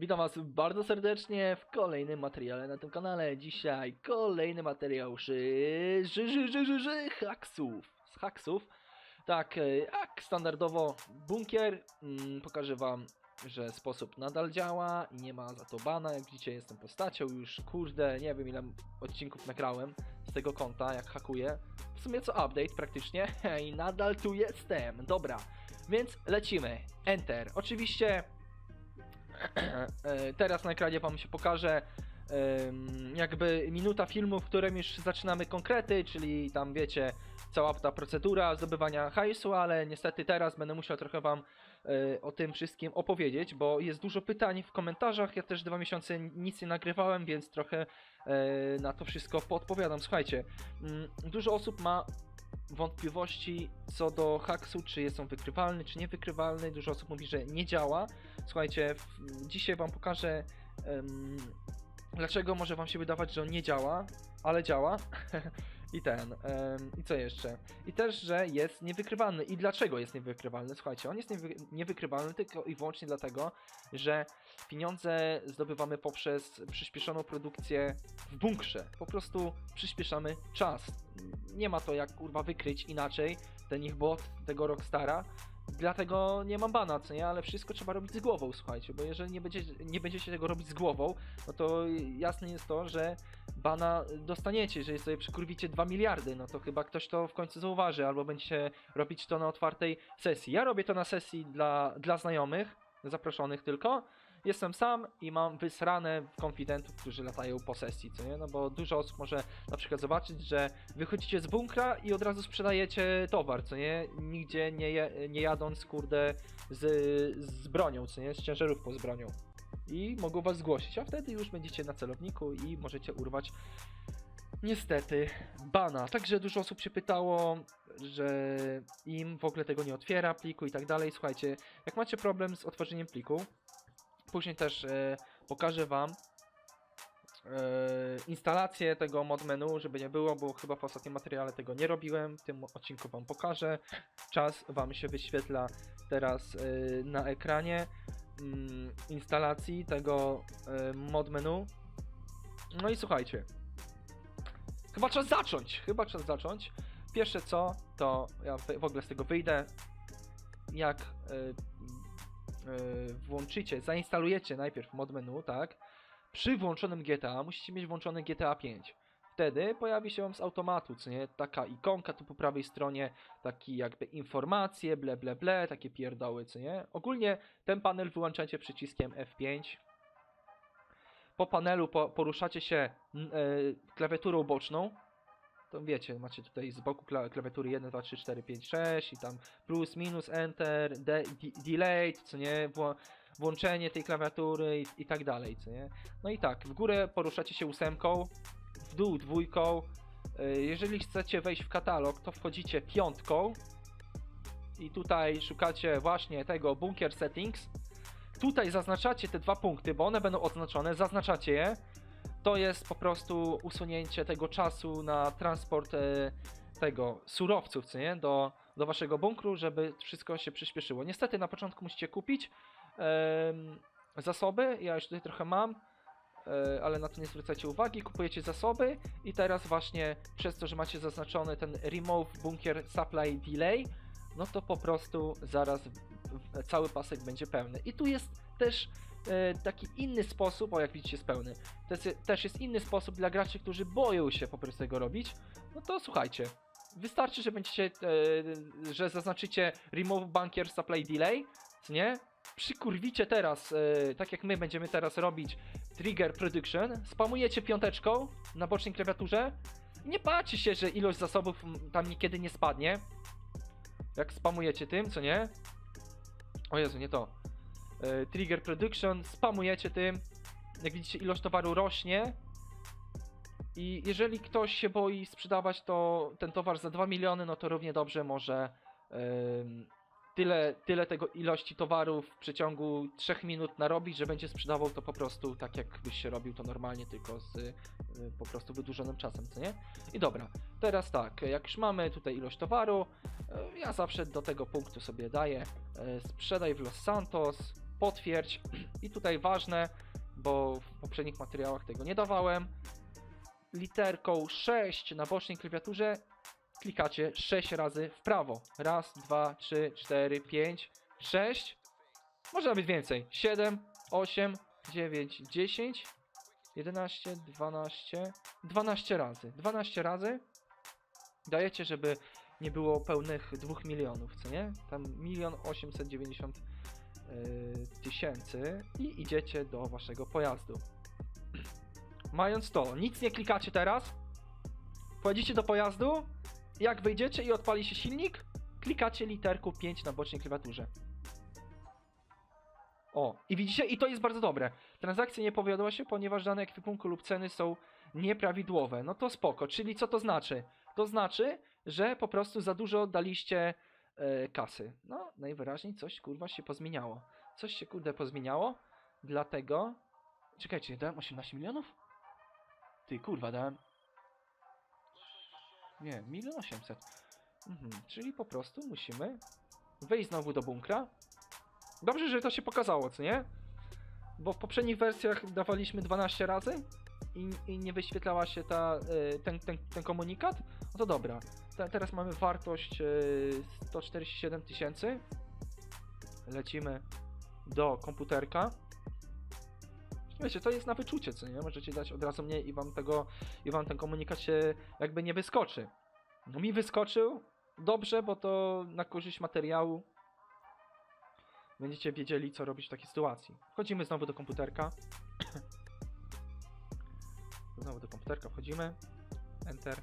Witam Was bardzo serdecznie w kolejnym materiale na tym kanale. Dzisiaj kolejny materiał ży, ży, haksów. Z haksów. Tak, e, jak standardowo bunkier. Mm, pokażę Wam, że sposób nadal działa i nie ma za to bana. Jak widzicie, jestem postacią już, kurde, nie wiem ile odcinków nagrałem z tego konta, jak hakuję. W sumie co update praktycznie i nadal tu jestem. Dobra, więc lecimy. Enter. Oczywiście Teraz na ekranie wam się pokaże jakby minuta filmu, w którym już zaczynamy konkrety, czyli tam wiecie, cała ta procedura zdobywania hajsu, ale niestety teraz będę musiał trochę wam e, o tym wszystkim opowiedzieć, bo jest dużo pytań w komentarzach. Ja też dwa miesiące nic nie nagrywałem, więc trochę e, na to wszystko podpowiadam. Słuchajcie, mm, dużo osób ma wątpliwości co do haksu, czy jest on wykrywalny, czy niewykrywalny. Dużo osób mówi, że nie działa. Słuchajcie, dzisiaj wam pokażę em, dlaczego może wam się wydawać, że on nie działa, ale działa. I ten, em, i co jeszcze? I też, że jest niewykrywalny. I dlaczego jest niewykrywalny? Słuchajcie, on jest niewy, niewykrywalny tylko i wyłącznie dlatego, że pieniądze zdobywamy poprzez przyspieszoną produkcję w bunkrze. Po prostu przyspieszamy czas. Nie ma to jak kurwa wykryć inaczej ten ich bot tego Rockstara. Dlatego nie mam bana, co nie? Ale wszystko trzeba robić z głową, słuchajcie, bo jeżeli nie, będzie, nie będziecie tego robić z głową, no to jasne jest to, że bana dostaniecie, jeżeli sobie przykurwicie 2 miliardy, no to chyba ktoś to w końcu zauważy, albo będziecie robić to na otwartej sesji. Ja robię to na sesji dla, dla znajomych, zaproszonych tylko. Jestem sam i mam wysrane konfidentów, którzy latają po sesji, co nie? No bo dużo osób może na przykład zobaczyć, że wychodzicie z bunkra i od razu sprzedajecie towar, co nie? Nigdzie nie, je, nie jadąc, kurde, z, z bronią, co nie? Z ciężarówką z bronią. I mogą was zgłosić, a wtedy już będziecie na celowniku i możecie urwać niestety bana. Także dużo osób się pytało, że im w ogóle tego nie otwiera pliku i tak dalej. Słuchajcie, jak macie problem z otworzeniem pliku, później też e, pokażę wam e, instalację tego mod menu, żeby nie było, bo chyba w ostatnim materiale tego nie robiłem. W tym odcinku wam pokażę. Czas wam się wyświetla teraz e, na ekranie mm, instalacji tego e, mod menu. No i słuchajcie. Chyba czas zacząć. Chyba czas zacząć. Pierwsze co, to ja w ogóle z tego wyjdę. Jak e, włączycie, zainstalujecie najpierw mod menu, tak? Przy włączonym GTA musicie mieć włączony GTA 5. Wtedy pojawi się wam z automatu, co nie? Taka ikonka tu po prawej stronie, taki jakby informacje, ble ble ble, takie pierdoły, co nie? Ogólnie ten panel wyłączacie przyciskiem F5. Po panelu po, poruszacie się e, klawiaturą boczną. To wiecie, macie tutaj z boku kla klawiatury 1, 2, 3, 4, 5, 6 i tam plus, minus, enter, de de delay, co nie? Wło włączenie tej klawiatury i, i tak dalej, co nie? No i tak, w górę poruszacie się ósemką, w dół dwójką. Y, Jeżeli chcecie wejść w katalog, to wchodzicie piątką i tutaj szukacie właśnie tego bunkier settings. Tutaj zaznaczacie te dwa punkty, bo one będą oznaczone, zaznaczacie je. To jest po prostu usunięcie tego czasu na transport e, tego surowców, co nie? Do, do waszego bunkru, żeby wszystko się przyspieszyło. Niestety na początku musicie kupić em, zasoby, ja już tutaj trochę mam, e, ale na to nie zwracajcie uwagi, kupujecie zasoby i teraz właśnie przez to, że macie zaznaczony ten remove bunker supply delay, no to po prostu zaraz cały pasek będzie pełny. I tu jest też taki inny sposób, o jak widzicie jest pełny, to jest, też jest inny sposób dla graczy, którzy boją się po prostu tego robić, no to słuchajcie, wystarczy, że będziecie, e, że zaznaczycie remove bunker supply delay, nie? Przykurwicie teraz, e, tak jak my będziemy teraz robić trigger production, spamujecie piąteczką na bocznej klawiaturze nie patrzcie się, że ilość zasobów tam niekiedy nie spadnie. Jak spamujecie tym, co nie? O Jezu, nie to. E, trigger production, spamujecie tym. Jak widzicie, ilość towaru rośnie. I jeżeli ktoś się boi sprzedawać to, ten towar za 2 miliony, no to równie dobrze może tyle, tyle tego ilości towaru w przeciągu 3 minut narobić, że będzie sprzedawał to po prostu tak, jakbyś się robił to normalnie, tylko z y, po prostu wydłużonym czasem, co nie? I dobra, teraz tak, jak już mamy tutaj ilość towaru, e, ja zawsze do tego punktu sobie daję e, sprzedaj w Los Santos potwierdź. I tutaj ważne, bo w poprzednich materiałach tego nie dawałem. Literką 6 na bocznej klawiaturze klikacie 6 razy w prawo. Raz, dwa, trzy, cztery, pięć, sześć. Może nawet więcej. 7, 8, 9, 10, 11, 12, 12 razy. 12 razy dajecie, żeby nie było pełnych 2 milionów, co nie? Tam 1 890 yy, tysięcy i idziecie do waszego pojazdu. Mając to, nic nie klikacie teraz. Wchodzicie do pojazdu. Jak wyjdziecie i odpali się silnik, klikacie literką 5 na bocznej klawiaturze. O, i widzicie, i to jest bardzo dobre. Transakcja nie powiodła się, ponieważ dane ekwipunku lub ceny są nieprawidłowe. No to spoko, czyli co to znaczy? To znaczy, że po prostu za dużo daliście e, kasy. No, najwyraźniej coś kurwa się pozmieniało. Coś się kurde pozmieniało, dlatego... Czekajcie, dałem 18 milionów? Ty kurwa, dałem... Nie, milion 800. Mhm, czyli po prostu musimy wejść znowu do bunkra. Dobrze, że to się pokazało, co nie? Bo w poprzednich wersjach dawaliśmy 12 razy i, i nie wyświetlała się ta, y, ten, ten, ten komunikat. No dobra. Te, teraz mamy wartość y, 147 tysięcy. Lecimy do komputerka. Wiecie, to jest na wyczucie, co nie? Możecie dać od razu mnie i wam tego, i wam ten komunikat się jakby nie wyskoczy. No mi wyskoczył, dobrze, bo to na korzyść materiału będziecie wiedzieli, co robić w takiej sytuacji. Wchodzimy znowu do komputerka. Znowu do komputerka wchodzimy. Enter.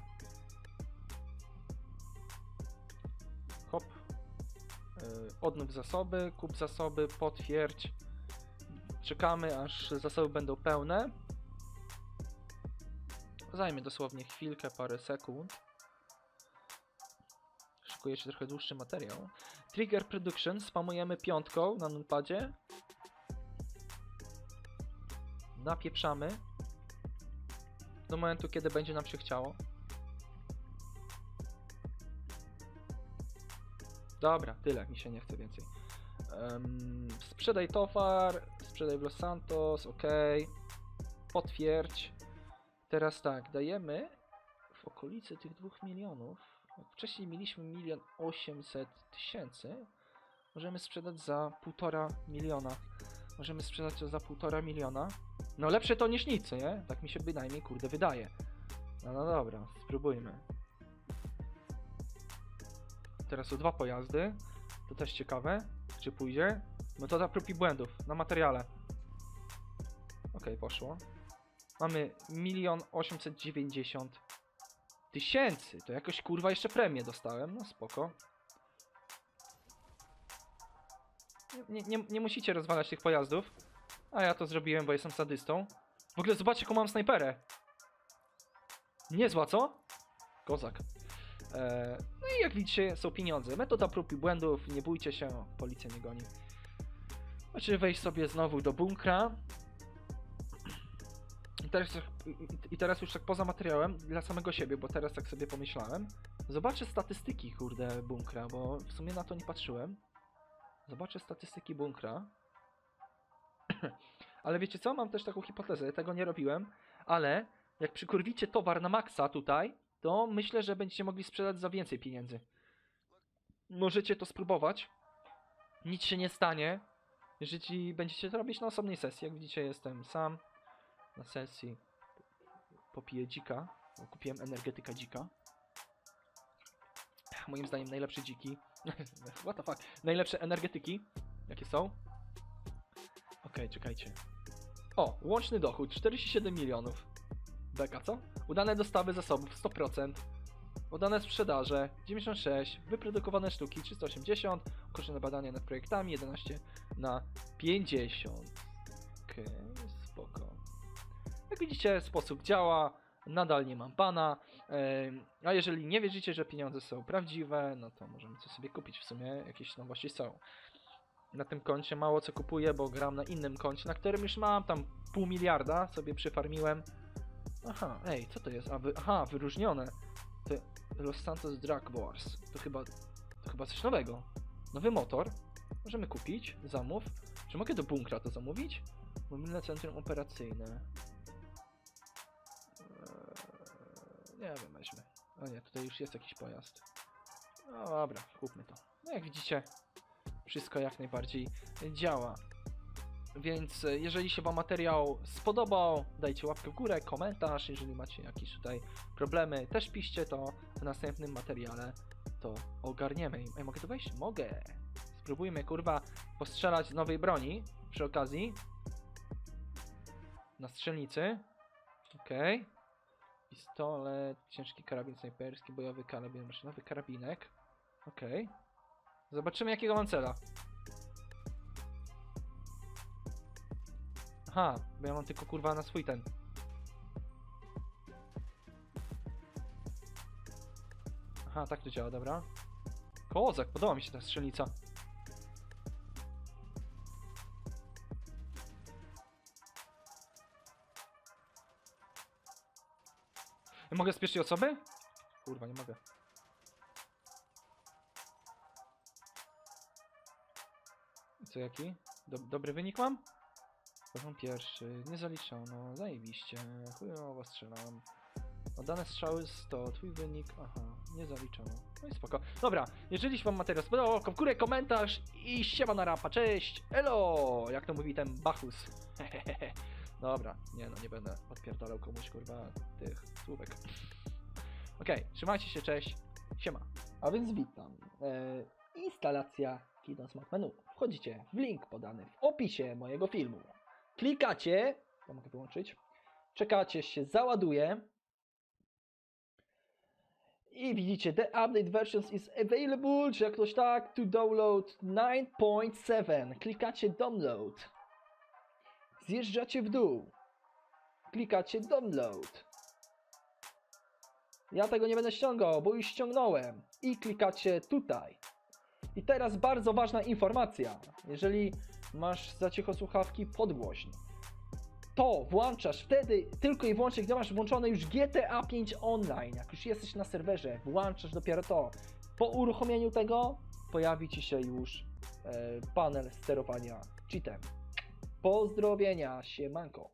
Odnów zasoby, kup zasoby, potwierdź. Czekamy, aż zasoby będą pełne. Zajmie dosłownie chwilkę, parę sekund. Szykuje się trochę dłuższy materiał. Trigger Production spamujemy piątką na numpadzie. Napieprzamy. Do momentu, kiedy będzie nam się chciało. Dobra, tyle, mi się nie chce więcej. Em, sprzedaj towar, sprzedaj w Los Santos, ok. Potwierdź. Teraz tak, dajemy w okolicy tych 2 milionów. Wcześniej mieliśmy milion 800 tysięcy, możemy sprzedać za półtora miliona. Możemy sprzedać to za półtora miliona. No lepsze to niż nic, nie? Tak mi się bynajmniej, kurde, wydaje. No, no dobra, spróbujmy. Teraz są dwa pojazdy. To też ciekawe, czy pójdzie. Metoda prób i błędów na materiale. Ok, poszło. Mamy milion 890 tysięcy. To jakoś kurwa jeszcze premię dostałem. No spoko. Nie, nie, nie musicie rozwalać tych pojazdów. A ja to zrobiłem, bo jestem sadystą. W ogóle zobaczcie, jaką mam snajperę. Niezła, co? Kozak. Eee, no i jak widzicie, są pieniądze. Metoda prób i błędów. Nie bójcie się, policja nie goni. Znaczy wejść sobie znowu do bunkra. I teraz, I teraz już tak poza materiałem, dla samego siebie, bo teraz tak sobie pomyślałem. Zobaczę statystyki, kurde, bunkra, bo w sumie na to nie patrzyłem. Zobaczę statystyki bunkra. ale wiecie co? Mam też taką hipotezę, tego nie robiłem, ale jak przykurwicie towar na maksa tutaj, to myślę, że będziecie mogli sprzedać za więcej pieniędzy. Możecie to spróbować. Nic się nie stanie. Jeżeli będziecie to robić na osobnej sesji, jak widzicie, jestem sam na sesji. Popiję dzika, bo kupiłem energetyka dzika. Moim zdaniem najlepsze dziki. What the fuck? Najlepsze energetyki, jakie są. Okej, czekajcie. O, łączny dochód 47 milionów. Beka, co? Udane dostawy zasobów 100%. Udane sprzedaże 96, wyprodukowane sztuki 380, ukończone badania nad projektami 11 na 50. Okej, spoko. Jak widzicie, sposób działa, nadal nie mam pana. A jeżeli nie wierzycie, że pieniądze są prawdziwe, no to możemy coś sobie kupić. W sumie jakieś nowości są. Na tym koncie mało co kupuję, bo gram na innym koncie, na którym już mam tam pół miliarda, sobie przyfarmiłem. Aha, ej, co to jest? A, wy, aha, wyróżnione. To Los Santos Drag Wars. To chyba, to chyba coś nowego. Nowy motor. Możemy kupić, zamów. Czy mogę do bunkra to zamówić? Mobilne centrum operacyjne. Eee, nie wiem, weźmy. O nie, tutaj już jest jakiś pojazd. No dobra, kupmy to. No jak widzicie, wszystko jak najbardziej działa. Więc e, jeżeli się Wam materiał spodobał, dajcie łapkę w górę, komentarz. Jeżeli macie jakieś tutaj problemy, też piszcie to w następnym materiale. To ogarniemy. Ej, mogę tu wejść? Mogę. Spróbujmy, kurwa, postrzelać z nowej broni przy okazji. Na strzelnicy. Okej. Pistolet, ciężki karabin snajperski, bojowy karabin maszynowy, karabinek. Okej. Zobaczymy jakiego mam cela. Aha, bo ja mam tylko kurwa na swój ten. Aha, tak to działa, dobra. Kozak, podoba mi się ta strzelnica. Mogę z pierwszej osoby? Kurwa, nie mogę. Co jaki? Do, dobry wynik mam? Poziom pierwszy, nie zaliczono, zajebiście, chujowo strzelam. Oddane strzały 100, twój wynik, aha, nie zaliczono. No i spoko. Dobra, jeżeli się wam materiał spodobał, łapka w górę, komentarz i siema na rapa, cześć, elo, jak to mówi ten Bachus. Dobra, nie no, nie będę odpierdalał komuś, kurwa, tych słówek. Okej, trzymajcie się, cześć, siema. A więc witam. E, instalacja Kino Smart Menu. Wchodzicie w link podany w opisie mojego filmu. Klikacie, to mogę wyłączyć, czekacie, się załaduje i widzicie, the update versions is available, czy jak ktoś tak, to download 9.7. Klikacie download. Zjeżdżacie w dół. Klikacie download. Ja tego nie będę ściągał, bo już ściągnąłem. I klikacie tutaj. I teraz bardzo ważna informacja. Jeżeli masz za cicho słuchawki, podgłośno. To włączasz wtedy tylko i wyłącznie, gdy masz włączone już GTA 5 online. Jak już jesteś na serwerze, włączasz dopiero to. Po uruchomieniu tego pojawi Ci się już e, panel sterowania cheatem. Pozdrowienia, siemanko.